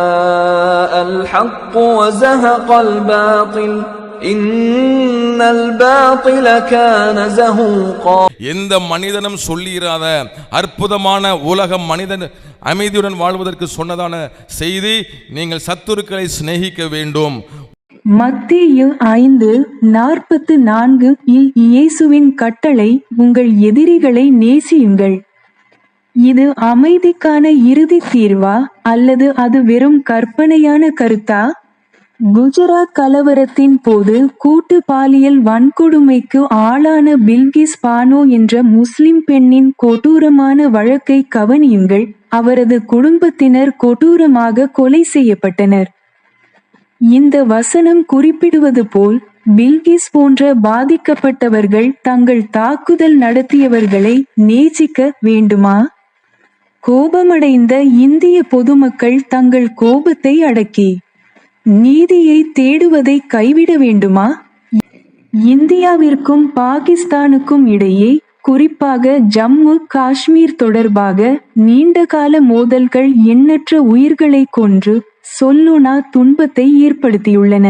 جاء الحق وزهق الباطل إن الباطل كان زهوقا எந்த மனிதனும் சொல்லியிராத அற்புதமான உலகம் மனிதன் அமைதியுடன் வாழ்வதற்கு சொன்னதான செய்தி நீங்கள் சத்துருக்களை சிநேகிக்க வேண்டும் மத்தேயு ஐந்து நாற்பத்து நான்கு இல் இயேசுவின் கட்டளை உங்கள் எதிரிகளை நேசியுங்கள் இது அமைதிக்கான இறுதி தீர்வா? அல்லது அது வெறும் கற்பனையான கருத்தா? குஜராத் கலவரத்தின் போது கூட்டு பாலியல் வன்கொடுமைக்கு ஆளான பில்கிஸ் பானோ என்ற முஸ்லிம் பெண்ணின் கொடூரமான வழக்கை கவனியுங்கள். அவரது குடும்பத்தினர் கொடூரமாக கொலை செய்யப்பட்டனர். இந்த வசனம் குறிப்பிடுவது போல் பில்கிஸ் போன்ற பாதிக்கப்பட்டவர்கள் தங்கள் தாக்குதல் நடத்தியவர்களை நேசிக்க வேண்டுமா? கோபமடைந்த இந்திய பொதுமக்கள் தங்கள் கோபத்தை அடக்கி நீதியை தேடுவதை கைவிட வேண்டுமா? இந்தியாவிற்கும் பாகிஸ்தானுக்கும் இடையே குறிப்பாக ஜம்மு காஷ்மீர் தொடர்பாக நீண்டகால மோதல்கள் எண்ணற்ற உயிர்களை கொன்று சொல்லுனா துன்பத்தை ஏற்படுத்தியுள்ளன.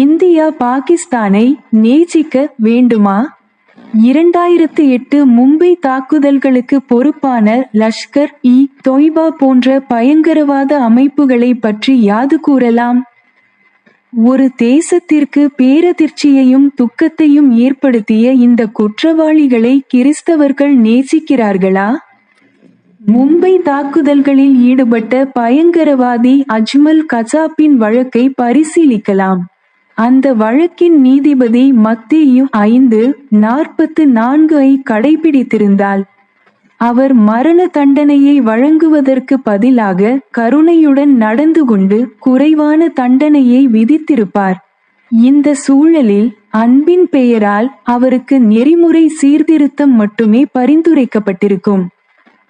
இந்தியா பாகிஸ்தானை நேசிக்க வேண்டுமா? இரண்டாயிரத்து எட்டு மும்பை தாக்குதல்களுக்கு பொறுப்பான லஷ்கர் இ தொய்பா போன்ற பயங்கரவாத அமைப்புகளை பற்றி யாது கூறலாம்? ஒரு தேசத்திற்கு பேரதிர்ச்சியையும் துக்கத்தையும் ஏற்படுத்திய இந்த குற்றவாளிகளை கிறிஸ்தவர்கள் நேசிக்கிறார்களா? மும்பை தாக்குதல்களில் ஈடுபட்ட பயங்கரவாதி அஜ்மல் கசாப்பின் வழக்கை பரிசீலிக்கலாம். அந்த வழக்கின் நீதிபதி மத்தியும் ஐந்து நாற்பத்து நான்கு ஐ கடைபிடித்திருந்தால் அவர் மரண தண்டனையை வழங்குவதற்கு பதிலாக கருணையுடன் நடந்து கொண்டு குறைவான தண்டனையை விதித்திருப்பார். இந்த சூழலில் அன்பின் பெயரால் அவருக்கு நெறிமுறை சீர்திருத்தம் மட்டுமே பரிந்துரைக்கப்பட்டிருக்கும்.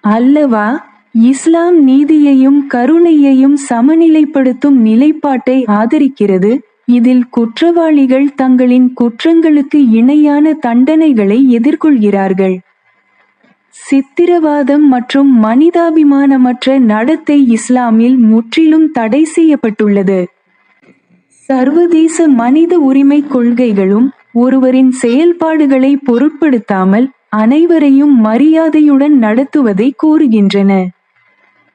அல்லவா? இஸ்லாம் நீதியையும் கருணையையும் சமநிலைப்படுத்தும் நிலைப்பாட்டை ஆதரிக்கிறது. இதில் குற்றவாளிகள் தங்களின் குற்றங்களுக்கு இணையான தண்டனைகளை எதிர்கொள்கிறார்கள். சித்திரவாதம் மற்றும் மனிதாபிமானமற்ற நடத்தை இஸ்லாமில் முற்றிலும் தடை செய்யப்பட்டுள்ளது. சர்வதேச மனித உரிமை கொள்கைகளும் ஒருவரின் செயல்பாடுகளை பொருட்படுத்தாமல் அனைவரையும் மரியாதையுடன் நடத்துவதை கூறுகின்றன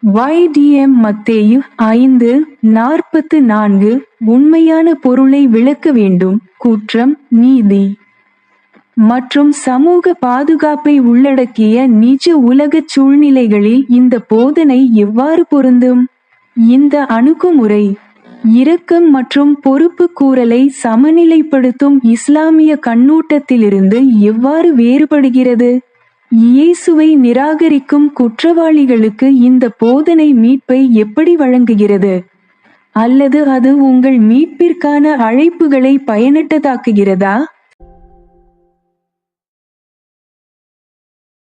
வைடிஎம் மத்தேயு ஐந்து நாற்பத்து நான்கு உண்மையான பொருளை விளக்க வேண்டும். குற்றம் நீதி. மற்றும் சமூக பாதுகாப்பை உள்ளடக்கிய நிஜ உலகச் சூழ்நிலைகளில் இந்த போதனை எவ்வாறு பொருந்தும்? இந்த அணுகுமுறை இரக்கம் மற்றும் பொறுப்பு கூறலை சமநிலைப்படுத்தும் இஸ்லாமிய கண்ணோட்டத்திலிருந்து எவ்வாறு வேறுபடுகிறது? இயேசுவை நிராகரிக்கும் குற்றவாளிகளுக்கு இந்த போதனை மீட்பை எப்படி வழங்குகிறது? அல்லது அது உங்கள் மீட்பிற்கான அழைப்புகளை பயனற்றதாக்குகிறதா?